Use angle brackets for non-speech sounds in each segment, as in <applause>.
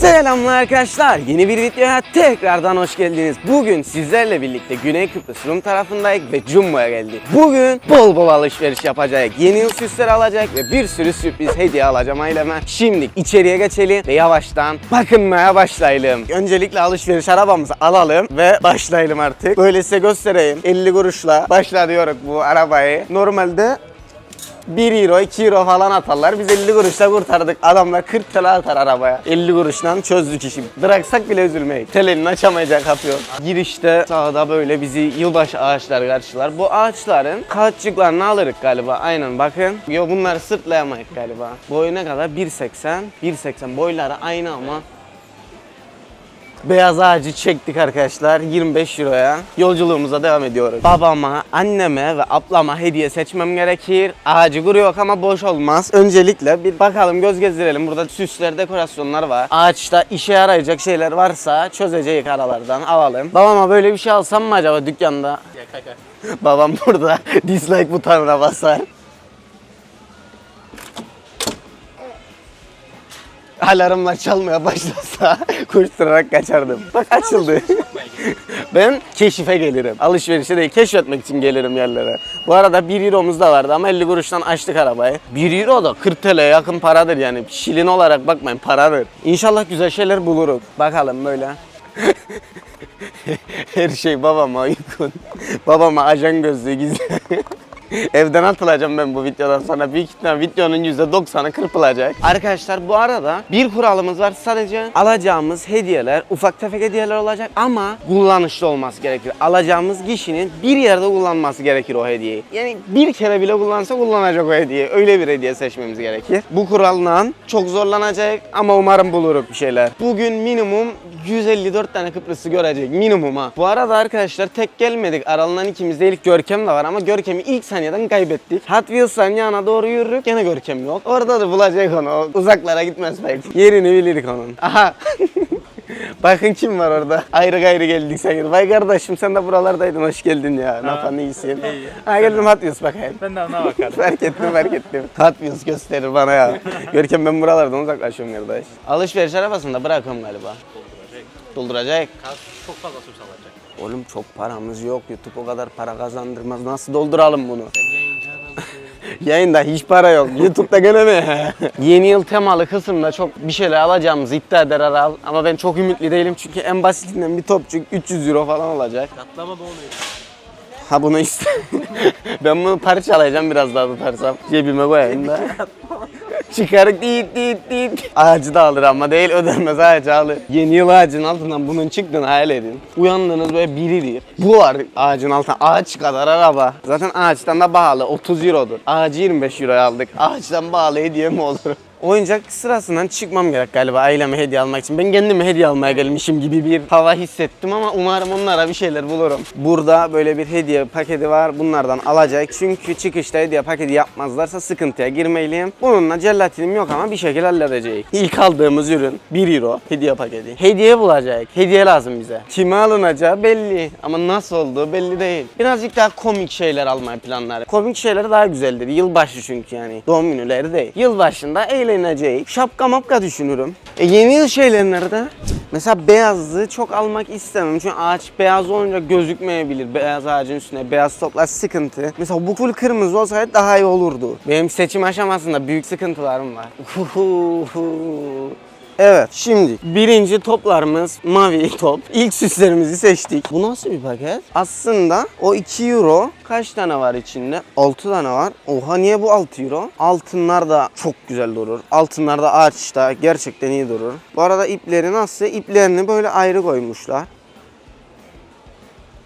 Selamlar arkadaşlar. Yeni bir videoya tekrardan hoş geldiniz. Bugün sizlerle birlikte Güney Kıbrıs Rum tarafındayız ve Jumbo'ya geldik. Bugün bol bol alışveriş yapacak. Yeni yıl süsleri alacak ve bir sürü sürpriz hediye alacağım aileme. Şimdi içeriye geçelim ve yavaştan bakınmaya başlayalım. Öncelikle alışveriş arabamızı alalım ve başlayalım artık. Böyle size göstereyim. 50 kuruşla başla bu arabayı. Normalde 1 euro, 2 euro falan atarlar. Biz 50 kuruşla kurtardık. Adamlar 40 TL atar arabaya. 50 kuruştan çözdük işi. Bıraksak bile üzülmeyin. Telenin açamayacak kapıyor. Girişte sağda böyle bizi yılbaşı ağaçlar karşılar. Bu ağaçların kağıtçıklarını alırız galiba. Aynen bakın. Yo bunları sırtlayamayız galiba. Boyu ne kadar? 1.80. 1.80 boyları aynı ama Beyaz ağacı çektik arkadaşlar 25 euroya. Yolculuğumuza devam ediyoruz. Babama, anneme ve ablama hediye seçmem gerekir. Ağacı kuruyor ama boş olmaz. Öncelikle bir bakalım göz gezdirelim. Burada süsler, dekorasyonlar var. Ağaçta işe yarayacak şeyler varsa çözeceğiz aralardan alalım. Babama böyle bir şey alsam mı acaba dükkanda? Babam burada <laughs> dislike butonuna basar. Alarmlar çalmaya başlasa <laughs> koşturarak kaçardım. Bak açıldı. <laughs> ben keşife gelirim. Alışverişe değil keşfetmek için gelirim yerlere. Bu arada 1 euromuz da vardı ama 50 kuruştan açtık arabayı. 1 euro da 40 TL'ye yakın paradır yani. Şilin olarak bakmayın paradır. İnşallah güzel şeyler buluruz. Bakalım böyle. <laughs> Her şey babama uygun. babama ajan gözlüğü güzel. <laughs> Evden atılacağım ben bu videodan sonra. Büyük ihtimal videonun %90'ı kırpılacak. Arkadaşlar bu arada bir kuralımız var. Sadece alacağımız hediyeler ufak tefek hediyeler olacak ama kullanışlı olması gerekir. Alacağımız kişinin bir yerde kullanması gerekir o hediyeyi. Yani bir kere bile kullansa kullanacak o hediye. Öyle bir hediye seçmemiz gerekir. Bu kuralla çok zorlanacak ama umarım buluruz bir şeyler. Bugün minimum 154 tane Kıbrıs'ı görecek minimum ha. Bu arada arkadaşlar tek gelmedik. Aralarından ikimiz değil Görkem de var ama Görkem'i ilk saniyeden kaybettik. Hot yanına doğru yürürük gene Görkem yok. Orada da bulacak onu. Uzaklara gitmez belki. Yerini bilirik onun. Aha. <laughs> Bakın kim var orada. Ayrı gayrı geldik sanki. Vay kardeşim sen de buralardaydın. Hoş geldin ya. Ne yapan iyisin. iyi. Ha geldim Hot Wheels bakayım. Ben de ona bakarım. <laughs> fark ettim fark ettim. Hot Wheels gösterir bana ya. Görkem ben buralardan uzaklaşıyorum kardeş. Alışveriş arabasında bırakıyorum galiba. Dolduracak. Çok fazla. Oğlum çok paramız yok. YouTube o kadar para kazandırmaz. Nasıl dolduralım bunu? <laughs> Yayında hiç para yok. YouTube'da gene mi? <laughs> Yeni yıl temalı kısımda çok bir şeyler alacağımızı iddia eder Aral. Ama ben çok ümitli değilim çünkü en basitinden bir topçuk 300 euro falan olacak. Katlama da oluyor. Ha bunu iste. <laughs> ben bunu parçalayacağım biraz daha tutarsam. Cebime koyayım da. Çıkarık dit dit dit. Ağacı da alır ama değil ödenmez ağacı alır. Yeni yıl ağacın altından bunun çıktığını hayal edin. Uyandığınız böyle biridir. Bu var ağacın altında. Ağaç kadar araba. Zaten ağaçtan da pahalı. 30 eurodur. Ağacı 25 euroya aldık. Ağaçtan pahalı hediye mi olur? Oyuncak sırasından çıkmam gerek galiba aileme hediye almak için. Ben kendime hediye almaya gelmişim gibi bir hava hissettim ama umarım onlara bir şeyler bulurum. Burada böyle bir hediye paketi var. Bunlardan alacak. Çünkü çıkışta hediye paketi yapmazlarsa sıkıntıya girmeliyim. Bununla jelatinim yok ama bir şekilde halledeceğiz. İlk aldığımız ürün 1 euro hediye paketi. Hediye bulacak. Hediye lazım bize. Kime alınacağı belli ama nasıl olduğu belli değil. Birazcık daha komik şeyler almayı planlarım. Komik şeyler daha güzeldir. Yılbaşı çünkü yani. Doğum günleri değil. Yılbaşında eğleneceğiz. Şapka mapka düşünürüm. E yeni yıl şeyleri nerede? Mesela beyazı çok almak istemem. Çünkü ağaç beyaz olunca gözükmeyebilir. Beyaz ağacın üstüne beyaz toplar sıkıntı. Mesela bu full kırmızı olsaydı daha iyi olurdu. Benim seçim aşamasında büyük sıkıntılarım var. Evet şimdi birinci toplarımız mavi top. İlk süslerimizi seçtik. Bu nasıl bir paket? Aslında o 2 euro kaç tane var içinde? 6 tane var. Oha niye bu 6 euro? Altınlar da çok güzel durur. Altınlar da ağaçta gerçekten iyi durur. Bu arada ipleri nasıl? İplerini böyle ayrı koymuşlar.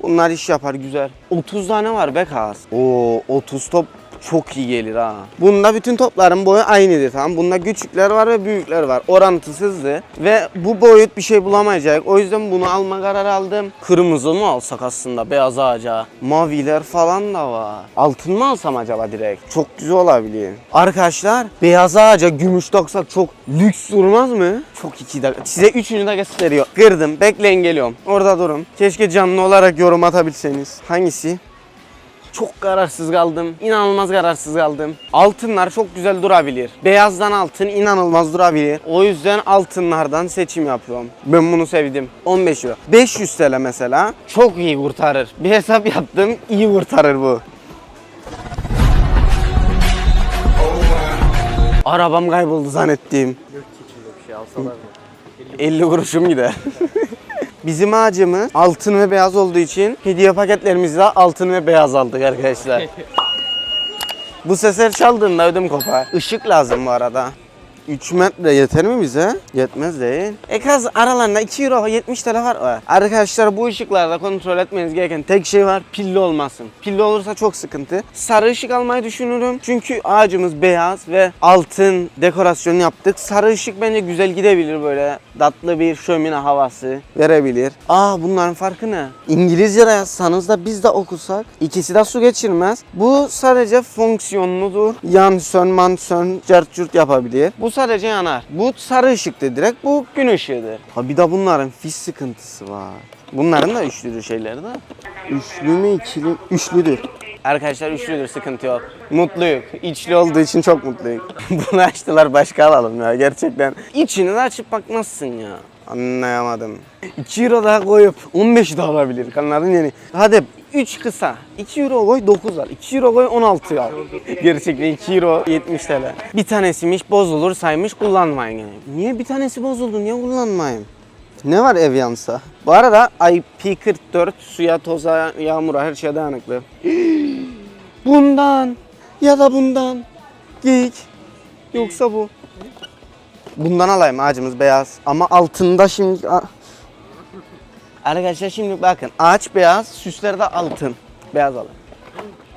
Bunlar iş yapar güzel. 30 tane var be Kaz. Oo 30 top çok iyi gelir ha. Bunda bütün topların boyu aynıdır tamam. Bunda küçükler var ve büyükler var. Orantısızdı. Ve bu boyut bir şey bulamayacak. O yüzden bunu alma kararı aldım. Kırmızı mı alsak aslında beyaz ağaca? Maviler falan da var. Altın mı alsam acaba direkt? Çok güzel olabilir. Arkadaşlar beyaz ağaca gümüş taksak çok lüks durmaz mı? Çok iki dakika. Size üçünü de gösteriyor. Kırdım. Bekleyin geliyorum. Orada durun. Keşke canlı olarak yorum atabilseniz. Hangisi? Çok kararsız kaldım. İnanılmaz kararsız kaldım. Altınlar çok güzel durabilir. Beyazdan altın inanılmaz durabilir. O yüzden altınlardan seçim yapıyorum. Ben bunu sevdim. 15 euro. 500 TL mesela çok iyi kurtarır. Bir hesap yaptım iyi kurtarır bu. Arabam kayboldu zannettiğim. Yok ki içinde bir şey alsalar mı? 50 kuruşum gider. <laughs> Bizim ağacımız altın ve beyaz olduğu için hediye paketlerimizi de altın ve beyaz aldık arkadaşlar. <laughs> Bu sesler çaldığında ödüm kopar. Işık lazım bu arada. 3 metre yeter mi bize? Yetmez değil. Ekaz aralarında 2 euro 70 TL var. Arkadaşlar bu ışıklarda kontrol etmeniz gereken tek şey var. Pilli olmasın. Pilli olursa çok sıkıntı. Sarı ışık almayı düşünürüm. Çünkü ağacımız beyaz ve altın dekorasyon yaptık. Sarı ışık bence güzel gidebilir böyle. Tatlı bir şömine havası verebilir. Aa bunların farkı ne? İngilizce yazsanız da biz de okusak ikisi de su geçirmez. Bu sadece fonksiyonludur. Yan sön, man sön, cart yapabilir. Bu sadece yanar. Bu sarı ışıktır direkt. Bu gün ışığıdır. Ha bir de bunların fiş sıkıntısı var. Bunların da üçlüdür şeyleri de. Üçlü mü ikili? Üçlüdür. Arkadaşlar üçlüdür sıkıntı yok. Mutluyuk. İçli olduğu için çok mutluyum. <laughs> Bunu açtılar başka alalım ya gerçekten. İçini de açıp bakmazsın ya. Anlayamadım. 2 euro daha koyup 15 de alabilir. Kanların yeni. Hadi 3 kısa. 2 euro koy 9 al. 2 euro koy 16 al. Gerçekten 2 euro 70 TL. Bir tanesiymiş bozulur saymış kullanmayın yani. Niye bir tanesi bozuldu niye kullanmayayım? Ne var ev yansa? Bu arada IP44 suya, toza, yağmura her şeye dayanıklı. <gasps> Bundan ya da bundan. Geyik. Yoksa bu. Bundan alayım ağacımız beyaz. Ama altında şimdi... Arkadaşlar şimdi bakın ağaç beyaz, süsleri de altın. Beyaz alayım.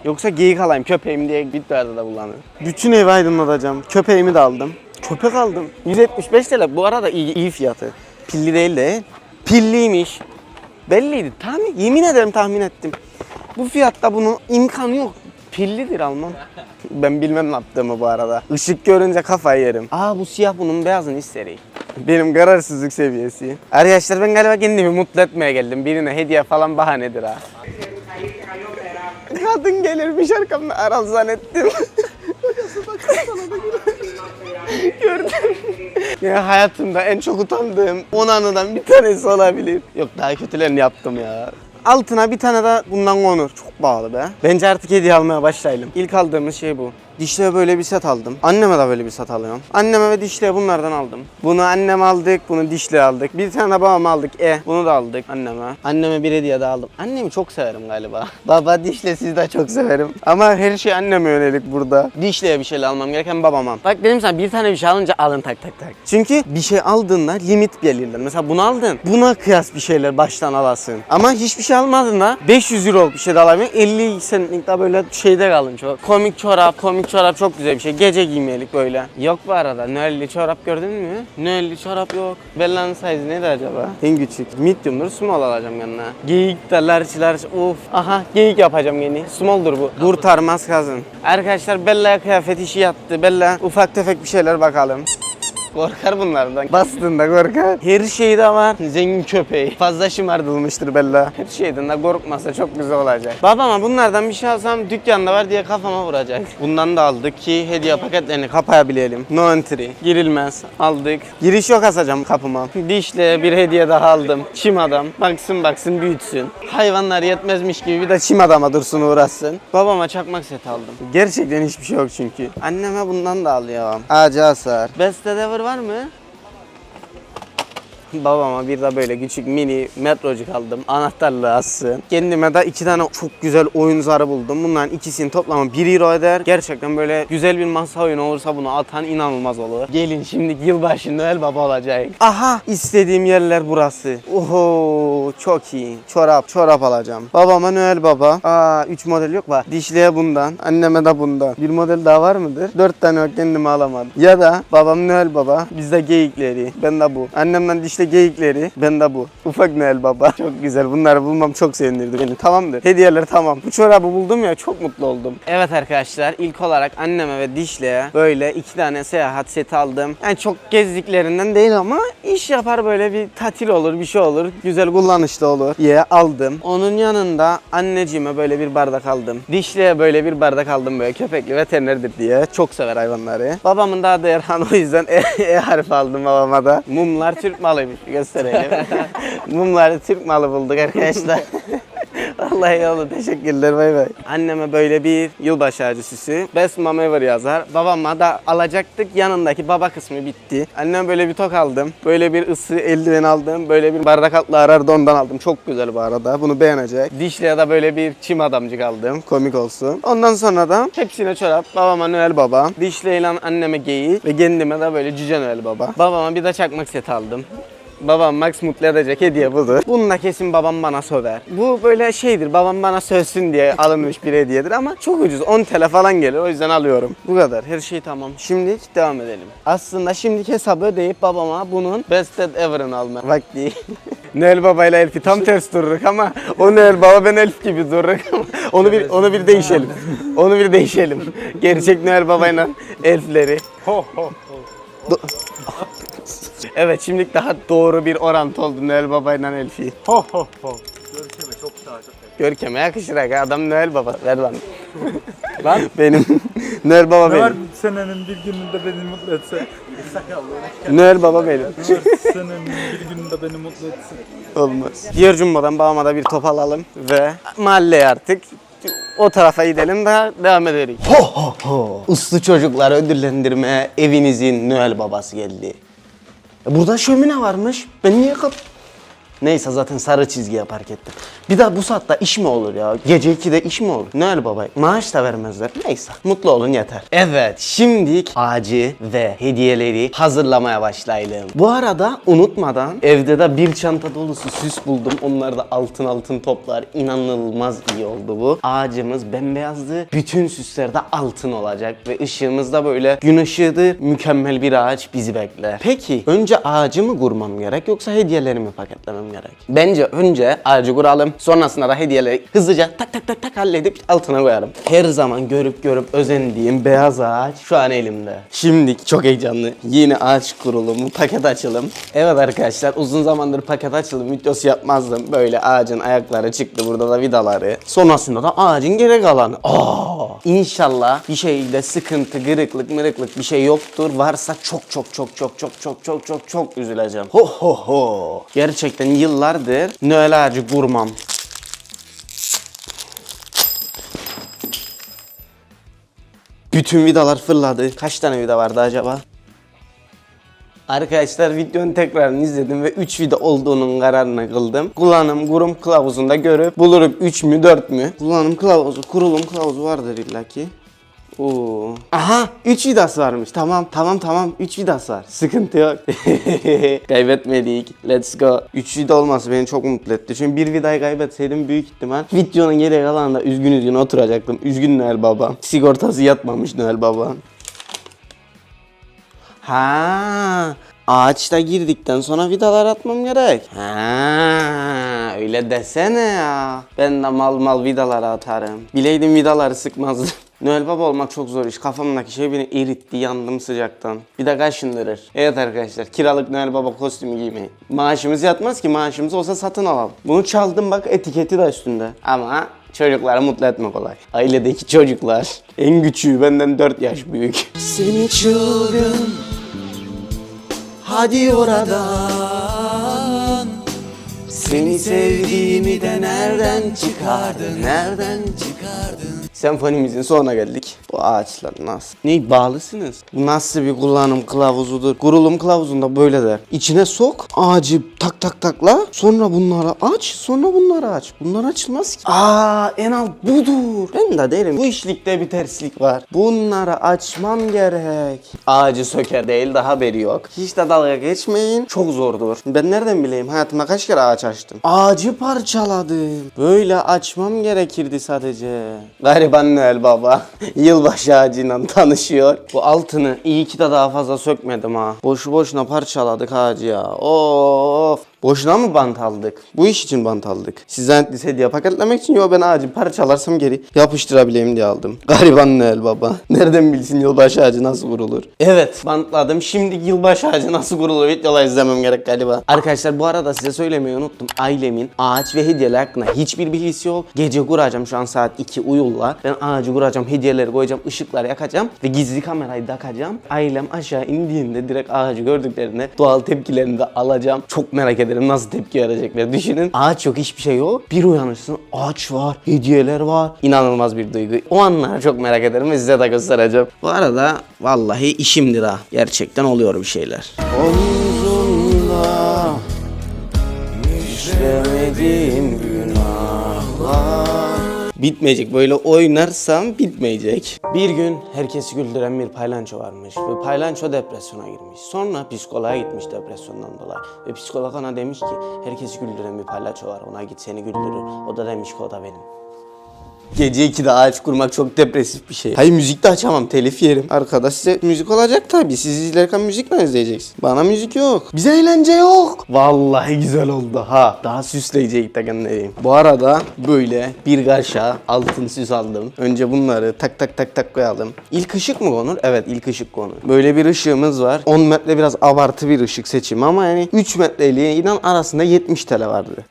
Yoksa geyik alayım köpeğim diye bitlerde de kullanıyorum. Bütün evi aydınlatacağım. Köpeğimi de aldım. Köpek aldım. 175 TL bu arada iyi, iyi fiyatı. Pilli değil de. Pilliymiş. Belliydi. Tahmin, yemin ederim tahmin ettim. Bu fiyatta bunun imkanı yok. Pillidir almam. Ben bilmem ne yaptığımı bu arada. Işık görünce kafayı yerim. Aa bu siyah bunun beyazını isterim. Benim kararsızlık seviyesi. Arkadaşlar ben galiba kendimi mutlu etmeye geldim. Birine hediye falan bahanedir ha. Kadın gelirmiş arkamda aral zannettim. Gördüm. Ya hayatımda en çok utandığım 10 anıdan bir tanesi olabilir. Yok daha kötülerini yaptım ya. Altına bir tane de bundan konur. Çok pahalı be. Bence artık hediye almaya başlayalım. İlk aldığımız şey bu. Dişli'ye böyle bir set aldım. Anneme de böyle bir set alıyorum. Anneme ve Dişli'ye bunlardan aldım. Bunu annem aldık, bunu Dişli'ye aldık. Bir tane de babama aldık. E, bunu da aldık anneme. Anneme bir hediye daha aldım. Annemi çok severim galiba. <laughs> Baba Dişli sizi de çok severim. Ama her şey anneme yönelik burada. Dişli'ye bir şey almam gereken babama. Bak dedim sana bir tane bir şey alınca alın tak tak tak. Çünkü bir şey aldığında limit belirler. Mesela bunu aldın. Buna kıyas bir şeyler baştan alasın. Ama hiçbir şey almadığında 500 euro bir şey de alamıyorsun. 50 senetlik daha böyle şeyde kalın çok. Komik çorap, komik çorap çok güzel bir şey. Gece giymelik böyle. Yok bu arada. Noel'li çorap gördün mü? Noel'li çorap yok. Bella'nın size neydi acaba? En küçük. Medium'dur. Small alacağım yanına. Geyik de large large. Of. Aha geyik yapacağım yeni. Small'dur bu. Kurtarmaz kazın. Arkadaşlar Bella'ya kıyafet işi yaptı. Bella ufak tefek bir şeyler bakalım. Korkar bunlardan. Bastığında korkar. Her şeyde var. Zengin köpeği. Fazla şımardılmıştır Bella. Her şeyden de korkmasa çok güzel olacak. Babama bunlardan bir şey alsam dükkanda var diye kafama vuracak. Bundan da aldık ki hediye paketlerini kapayabilelim. No entry. Girilmez. Aldık. Giriş yok asacağım kapıma. Dişle bir hediye daha aldım. Çim adam. Baksın baksın büyütsün. Hayvanlar yetmezmiş gibi bir de çim adama dursun uğraşsın. Babama çakmak seti aldım. Gerçekten hiçbir şey yok çünkü. Anneme bundan da alıyorum. Ağaca asar. Beste Devir var mı? Babama bir de böyle küçük mini metrocuk aldım. Anahtarlı assın. Kendime de iki tane çok güzel oyun zarı buldum. Bunların ikisinin toplamı 1 euro eder. Gerçekten böyle güzel bir masa oyunu olursa bunu atan inanılmaz olur. Gelin şimdi yılbaşı Noel Baba olacak. Aha istediğim yerler burası. Oho çok iyi. Çorap çorap alacağım. Babama Noel Baba. Aa 3 model yok var. Dişliye bundan. Anneme de bundan. Bir model daha var mıdır? 4 tane yok kendime alamadım. Ya da babam Noel Baba. Bizde geyikleri. Ben de bu. Annemden dişli İşte geyikleri. Ben de bu. Ufak Noel Baba. <laughs> Çok güzel. Bunları bulmam çok sevindirdi beni. Tamamdır. Hediyeler tamam. Bu çorabı buldum ya çok mutlu oldum. Evet arkadaşlar ilk olarak anneme ve Dişle'ye böyle iki tane seyahat seti aldım. Yani çok gezdiklerinden değil ama iş yapar böyle bir tatil olur bir şey olur. Güzel kullanışlı olur diye aldım. Onun yanında anneciğime böyle bir bardak aldım. Dişli'ye böyle bir bardak aldım böyle köpekli veterinerdir diye. Çok sever hayvanları. Babamın da adı Erhan o yüzden E, <laughs> e harfi aldım babama da. Mumlar Türk malıymış gösterelim. <laughs> Mumları Türk malı bulduk arkadaşlar. <laughs> Vallahi iyi oldu. Teşekkürler. Bay bay. Anneme böyle bir yılbaşı ağacı süsü. Best mom ever yazar. Babama da alacaktık. Yanındaki baba kısmı bitti. Anneme böyle bir tok aldım. Böyle bir ısı eldiven aldım. Böyle bir bardak altlı arardı ondan aldım. Çok güzel bu arada. Bunu beğenecek. Dişli'ye de böyle bir çim adamcık aldım. Komik olsun. Ondan sonra da hepsine çorap. Babama Noel Baba. Dişli ile anneme geyiği. Ve kendime de böyle Cüce Noel Baba. Babama bir de çakmak seti aldım. Babam Max mutlu edecek hediye budur. Bununla kesin babam bana söver. Bu böyle şeydir babam bana sövsün diye alınmış bir hediyedir ama çok ucuz 10 TL falan gelir o yüzden alıyorum. Bu kadar her şey tamam. Şimdi devam edelim. Aslında şimdiki hesabı ödeyip babama bunun Best Dad Ever'ını alma vakti. <laughs> Noel Baba ile Elf'i tam ters dururuk ama o Noel Baba ben Elf gibi dururuk ama onu bir onu bir değişelim. Onu bir değişelim. Gerçek Noel Baba ile Elf'leri. Ho ho ho. Evet şimdilik daha doğru bir orantı oldu Noel Baba ile Elf'i. Ho ho ho. Görkeme çok daha çok. Görkeme yakışır aga adam Noel Baba. Ver lan. <laughs> lan benim Noel Baba Ne var benim. senenin bir gününde beni mutlu etse? Noel Baba benim. Senenin bir gününde beni mutlu etse? Olmaz. Diğer cumbadan babama da bir top alalım ve mahalleye artık o tarafa gidelim daha devam edelim. Ho ho ho. Uslu çocukları ödüllendirmeye evinizin Noel babası geldi. E, Burada şömine varmış. Ben niye kap... Neyse zaten sarı çizgiye park ettim. Bir daha bu saatte iş mi olur ya? Gece 2'de iş mi olur? Noel Baba maaş da vermezler. Neyse mutlu olun yeter. Evet şimdi ağacı ve hediyeleri hazırlamaya başlayalım. Bu arada unutmadan evde de bir çanta dolusu süs buldum. Onlar da altın altın toplar. İnanılmaz iyi oldu bu. Ağacımız bembeyazdı. Bütün süsler de altın olacak ve ışığımız da böyle gün ışığıdır. Mükemmel bir ağaç bizi bekler. Peki önce ağacı mı kurmam gerek yoksa hediyelerimi paketlemem gerek? Bence önce ağacı kuralım. Sonrasında da hediyeleri hızlıca tak tak tak tak halledip altına koyarım. Her zaman görüp görüp özendiğim beyaz ağaç şu an elimde. Şimdi çok heyecanlı. Yeni ağaç kurulumu, paket açılım. Evet arkadaşlar uzun zamandır paket açılım videosu yapmazdım. Böyle ağacın ayakları çıktı. Burada da vidaları. Sonrasında da ağacın geri kalanı. Aa, İnşallah bir şeyde sıkıntı, gırıklık, mırıklık bir şey yoktur. Varsa çok çok çok çok çok çok çok çok çok üzüleceğim. Ho ho ho. Gerçekten yıllardır Noel ağacı kurmam. Bütün vidalar fırladı. Kaç tane vida vardı acaba? Arkadaşlar videonun tekrarını izledim ve 3 vida olduğunun kararını kıldım. Kullanım kurum kılavuzunda görüp bulurum 3 mü 4 mü? Kullanım kılavuzu, kurulum kılavuzu vardır illaki. Oo. Aha 3 vidası varmış. Tamam tamam tamam 3 vidası var. Sıkıntı yok. <laughs> Kaybetmedik. Let's go. 3 vida olması beni çok mutlu etti. Çünkü bir vidayı kaybetseydim büyük ihtimal videonun geri kalanında üzgün üzgün oturacaktım. Üzgün Noel Baba. Sigortası yatmamış Noel Baba. Ha, ağaçta girdikten sonra vidalar atmam gerek. Ha, öyle desene ya. Ben de mal mal vidaları atarım. Bileydim vidaları sıkmazdım. Noel Baba olmak çok zor iş. Kafamdaki şey beni eritti, yandım sıcaktan. Bir de kaşındırır. Evet arkadaşlar, kiralık Noel Baba kostümü giymeyin. Maaşımız yatmaz ki, maaşımız olsa satın alalım. Bunu çaldım bak, etiketi de üstünde. Ama çocukları mutlu etmek kolay. Ailedeki çocuklar. En küçüğü benden 4 yaş büyük. Seni çılgın Hadi oradan Seni sevdiğimi de nereden çıkardın Nereden çıkardın Senfonimizin sonuna geldik. Bu ağaçlar nasıl? Ne bağlısınız? Bu nasıl bir kullanım kılavuzudur? Kurulum kılavuzunda böyle der. İçine sok, ağacı tak tak takla. Sonra bunları aç, sonra bunları aç. Bunlar açılmaz ki. Aa en alt budur. Ben de derim bu işlikte bir terslik var. Bunları açmam gerek. Ağacı söker değil de haberi yok. Hiç de dalga geçmeyin. Çok zordur. Ben nereden bileyim? Hayatıma kaç kere ağaç açtım. Ağacı parçaladım. Böyle açmam gerekirdi sadece. Gari Gariban Noel Baba <laughs> yılbaşı ağacıyla tanışıyor. Bu altını iyi ki de daha fazla sökmedim ha. Boşu boşuna parçaladık ağacı ya. Of. Boşuna mı bant aldık? Bu iş için bant aldık. Sizden hediye paketlemek için yo ben ağacı parçalarsam geri yapıştırabileyim diye aldım. <laughs> Gariban Noel Baba. Nereden bilsin yılbaşı ağacı nasıl kurulur? Evet bantladım. Şimdi yılbaşı ağacı nasıl kurulur videolar izlemem gerek galiba. Arkadaşlar bu arada size söylemeyi unuttum. Ailemin ağaç ve hediyeler hakkında hiçbir bilgisi yok. Gece kuracağım şu an saat 2 uyurlar. Ben ağacı kuracağım, hediyeleri koyacağım, ışıklar yakacağım ve gizli kamerayı takacağım. Ailem aşağı indiğinde direkt ağacı gördüklerinde doğal tepkilerini de alacağım. Çok merak ederim nasıl tepki verecekler. Düşünün ağaç yok hiçbir şey yok. Bir uyanırsın ağaç var, hediyeler var. İnanılmaz bir duygu. O anları çok merak ederim ve size de göstereceğim. Bu arada vallahi işimdir ha. Gerçekten oluyor bir şeyler. Omzumda işlemediğim günahlar Bitmeyecek. Böyle oynarsam bitmeyecek. Bir gün herkesi güldüren bir paylanço varmış. Ve paylanço depresyona girmiş. Sonra psikoloğa gitmiş depresyondan dolayı. Ve psikolog ona demiş ki herkesi güldüren bir paylanço var. Ona git seni güldürür. O da demiş ki o da benim. Gece 2'de ağaç kurmak çok depresif bir şey. Hayır müzik de açamam telif yerim. Arkadaş size müzik olacak tabii. Siz izlerken müzik mi izleyeceksiniz? Bana müzik yok. Bize eğlence yok. Vallahi güzel oldu ha. Daha süsleyecek kendiyim. Bu arada böyle bir kaşa altın süs aldım. Önce bunları tak tak tak tak koyalım. İlk ışık mı konur? Evet ilk ışık konur. Böyle bir ışığımız var. 10 metre biraz abartı bir ışık seçimi ama yani 3 metreliğe inan arasında 70 TL vardı.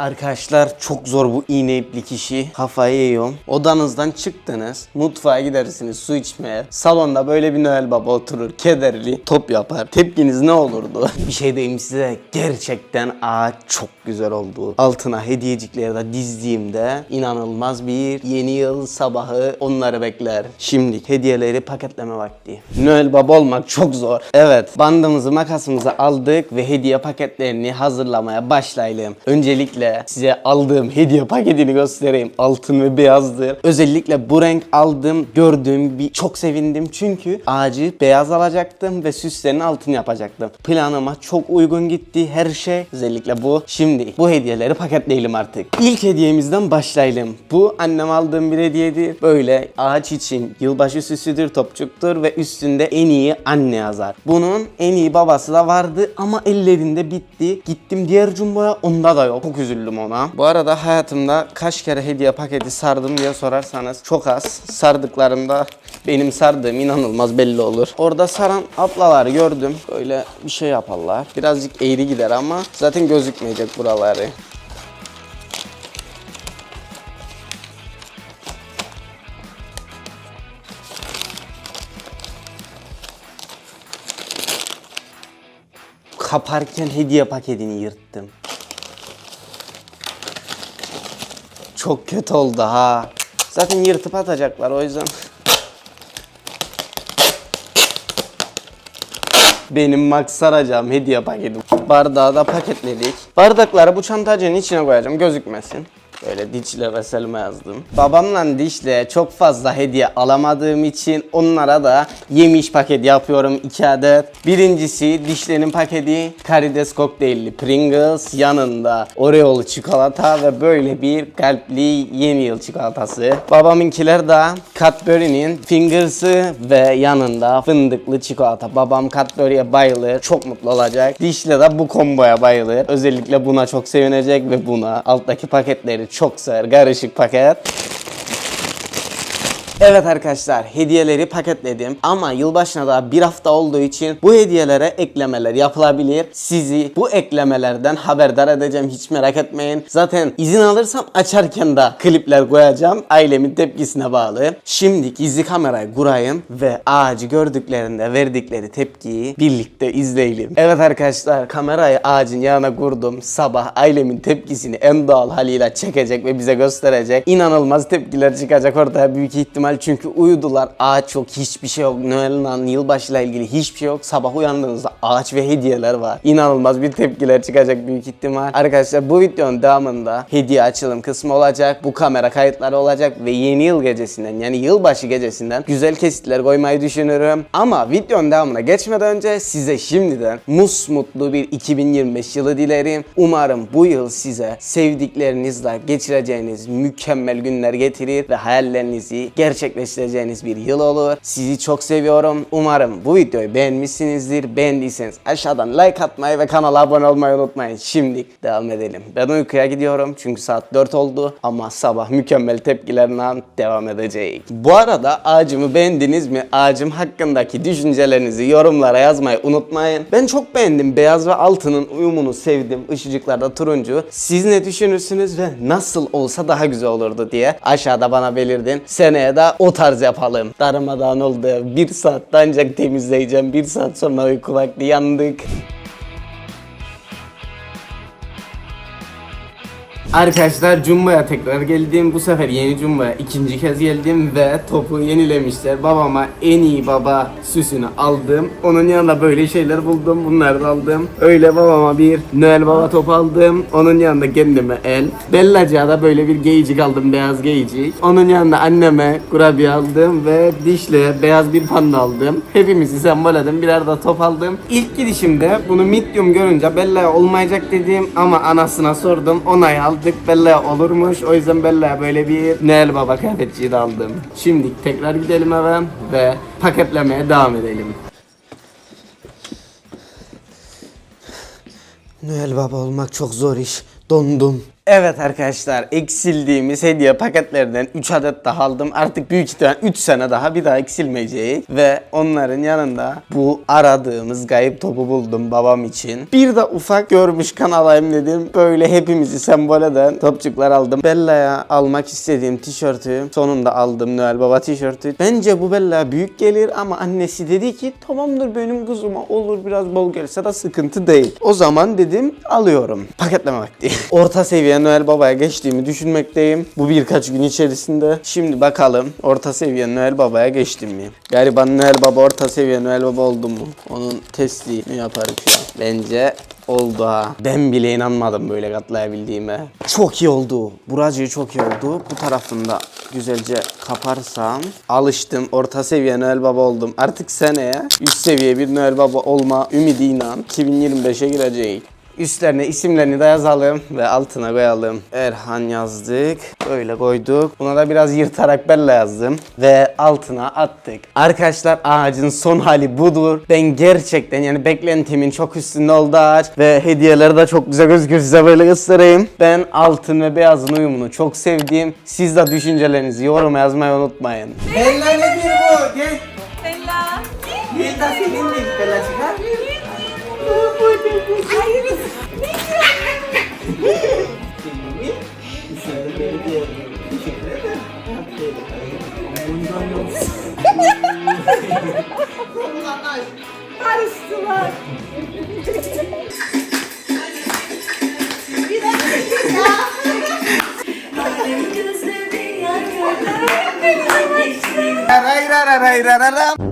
Arkadaşlar çok zor bu iğne iplik işi. Kafayı yiyorum. Odanızdan çıktınız. Mutfağa gidersiniz su içmeye. Salonda böyle bir Noel Baba oturur. Kederli top yapar. Tepkiniz ne olurdu? <laughs> bir şey diyeyim size. Gerçekten ağaç çok güzel oldu. Altına hediyecikleri de dizdiğimde inanılmaz bir yeni yıl sabahı onları bekler. Şimdi hediyeleri paketleme vakti. Noel Baba olmak çok zor. Evet bandımızı makasımızı aldık ve hediye paketlerini hazırlamaya başlayalım. Öncelikle size aldığım hediye paketini göstereyim. Altın ve beyazdır. Özellikle bu renk aldım. Gördüğüm bir çok sevindim. Çünkü ağacı beyaz alacaktım ve süslerini altın yapacaktım. Planıma çok uygun gitti her şey. Özellikle bu. Şimdi bu hediyeleri paketleyelim artık. İlk hediyemizden başlayalım. Bu annem aldığım bir hediyedir. Böyle ağaç için yılbaşı süsüdür, topçuktur ve üstünde en iyi anne yazar. Bunun en iyi babası da vardı ama ellerinde bitti. Gittim diğer jumboya onda da yok. Çok üzüldüm ona. Bu arada hayatımda kaç kere hediye paketi sardım diye sorarsanız çok az. Sardıklarımda benim sardığım inanılmaz belli olur. Orada saran ablaları gördüm. Böyle bir şey yaparlar. Birazcık eğri gider ama zaten gözükmeyecek buraları. Kaparken hediye paketini yırttım. Çok kötü oldu ha. Zaten yırtıp atacaklar o yüzden. Benim Max saracağım hediye paketim. Bardağı da paketledik. Bardakları bu çantacının içine koyacağım gözükmesin. Böyle Dicle ve yazdım. Babamla Dişle çok fazla hediye alamadığım için onlara da yemiş paket yapıyorum 2 adet. Birincisi Dişle'nin paketi karides kokteylli Pringles yanında Oreo'lu çikolata ve böyle bir kalpli yeni yıl çikolatası. Babamınkiler de Cadbury'nin Fingers'ı ve yanında fındıklı çikolata. Babam Cadbury'e bayılır. Çok mutlu olacak. Dişle de bu komboya bayılır. Özellikle buna çok sevinecek ve buna alttaki paketleri çok sever. Karışık paket. Evet arkadaşlar hediyeleri paketledim ama yılbaşına daha bir hafta olduğu için bu hediyelere eklemeler yapılabilir. Sizi bu eklemelerden haberdar edeceğim hiç merak etmeyin. Zaten izin alırsam açarken de klipler koyacağım. Ailemin tepkisine bağlı. Şimdi gizli kamerayı kurayım ve ağacı gördüklerinde verdikleri tepkiyi birlikte izleyelim. Evet arkadaşlar kamerayı ağacın yanına kurdum. Sabah ailemin tepkisini en doğal haliyle çekecek ve bize gösterecek. İnanılmaz tepkiler çıkacak ortaya büyük ihtimal ihtimal çünkü uyudular. Ağaç yok, hiçbir şey yok. Noel'le yılbaşıyla ilgili hiçbir şey yok. Sabah uyandığınızda ağaç ve hediyeler var. İnanılmaz bir tepkiler çıkacak büyük ihtimal. Arkadaşlar bu videonun devamında hediye açılım kısmı olacak. Bu kamera kayıtları olacak ve yeni yıl gecesinden yani yılbaşı gecesinden güzel kesitler koymayı düşünüyorum. Ama videonun devamına geçmeden önce size şimdiden musmutlu bir 2025 yılı dilerim. Umarım bu yıl size sevdiklerinizle geçireceğiniz mükemmel günler getirir ve hayallerinizi gerçekleştireceğiniz bir yıl olur. Sizi çok seviyorum. Umarım bu videoyu beğenmişsinizdir. Beğendiyseniz aşağıdan like atmayı ve kanala abone olmayı unutmayın. Şimdi devam edelim. Ben uykuya gidiyorum çünkü saat 4 oldu ama sabah mükemmel tepkilerle devam edecek. Bu arada ağacımı beğendiniz mi? Ağacım hakkındaki düşüncelerinizi yorumlara yazmayı unutmayın. Ben çok beğendim. Beyaz ve altının uyumunu sevdim. Işıcıklarda turuncu. Siz ne düşünürsünüz ve nasıl olsa daha güzel olurdu diye aşağıda bana belirdin. Seneye de o tarz yapalım. Darmadağın oldu. Bir saatte ancak temizleyeceğim. Bir saat sonra uyku vakti yandık. Arkadaşlar Cumba'ya tekrar geldim. Bu sefer yeni Cumba'ya ikinci kez geldim ve topu yenilemişler. Babama en iyi baba süsünü aldım. Onun yanında böyle şeyler buldum. Bunları da aldım. Öyle babama bir Noel Baba top aldım. Onun yanında kendime el. Bellacığa da böyle bir geyicik aldım. Beyaz geyicik. Onun yanında anneme kurabiye aldım ve dişli beyaz bir panda aldım. Hepimizi semboledim. Birer de top aldım. İlk gidişimde bunu medium görünce Bella'ya olmayacak dedim ama anasına sordum. Onay aldık. Bella'ya olurmuş. O yüzden Bella'ya böyle bir Noel Baba kıyafetçiyi de aldım. Şimdi tekrar gidelim eve ve paketlemeye devam edelim. Noel Baba olmak çok zor iş. Dondum. Evet arkadaşlar eksildiğimiz hediye paketlerinden 3 adet daha aldım. Artık büyük ihtimal 3 sene daha bir daha eksilmeyecek. Ve onların yanında bu aradığımız gayip topu buldum babam için. Bir de ufak görmüşken alayım dedim. Böyle hepimizi sembol eden topçuklar aldım. Bella'ya almak istediğim tişörtü sonunda aldım Noel Baba tişörtü. Bence bu Bella büyük gelir ama annesi dedi ki tamamdır benim kızıma olur biraz bol gelirse de sıkıntı değil. O zaman dedim alıyorum. Paketleme vakti. <laughs> Orta seviye Noel Baba'ya geçtiğimi düşünmekteyim. Bu birkaç gün içerisinde. Şimdi bakalım orta seviye Noel Baba'ya geçtim mi? Gariban Noel Baba orta seviye Noel Baba oldum mu? Onun testini yaparız şu an. Bence oldu ha. Ben bile inanmadım böyle katlayabildiğime. Çok iyi oldu. Buracığı çok iyi oldu. Bu tarafında güzelce kaparsam alıştım. Orta seviye Noel Baba oldum. Artık seneye üst seviye bir Noel Baba olma ümidiyle 2025'e girecek. Üstlerine isimlerini de yazalım ve altına koyalım. Erhan yazdık. Böyle koyduk. Buna da biraz yırtarak Bella yazdım. Ve altına attık. Arkadaşlar ağacın son hali budur. Ben gerçekten yani beklentimin çok üstünde oldu ağaç. Ve hediyeleri de çok güzel gözüküyor. Size böyle göstereyim. Ben altın ve beyazın uyumunu çok sevdim. Siz de düşüncelerinizi yoruma yazmayı unutmayın. Bella nedir bu? Gel. Bella. Bir de senin Bella çıkar. Hayır. Karıştılar. Bir dakika ya. Gözleri yan yana. Ray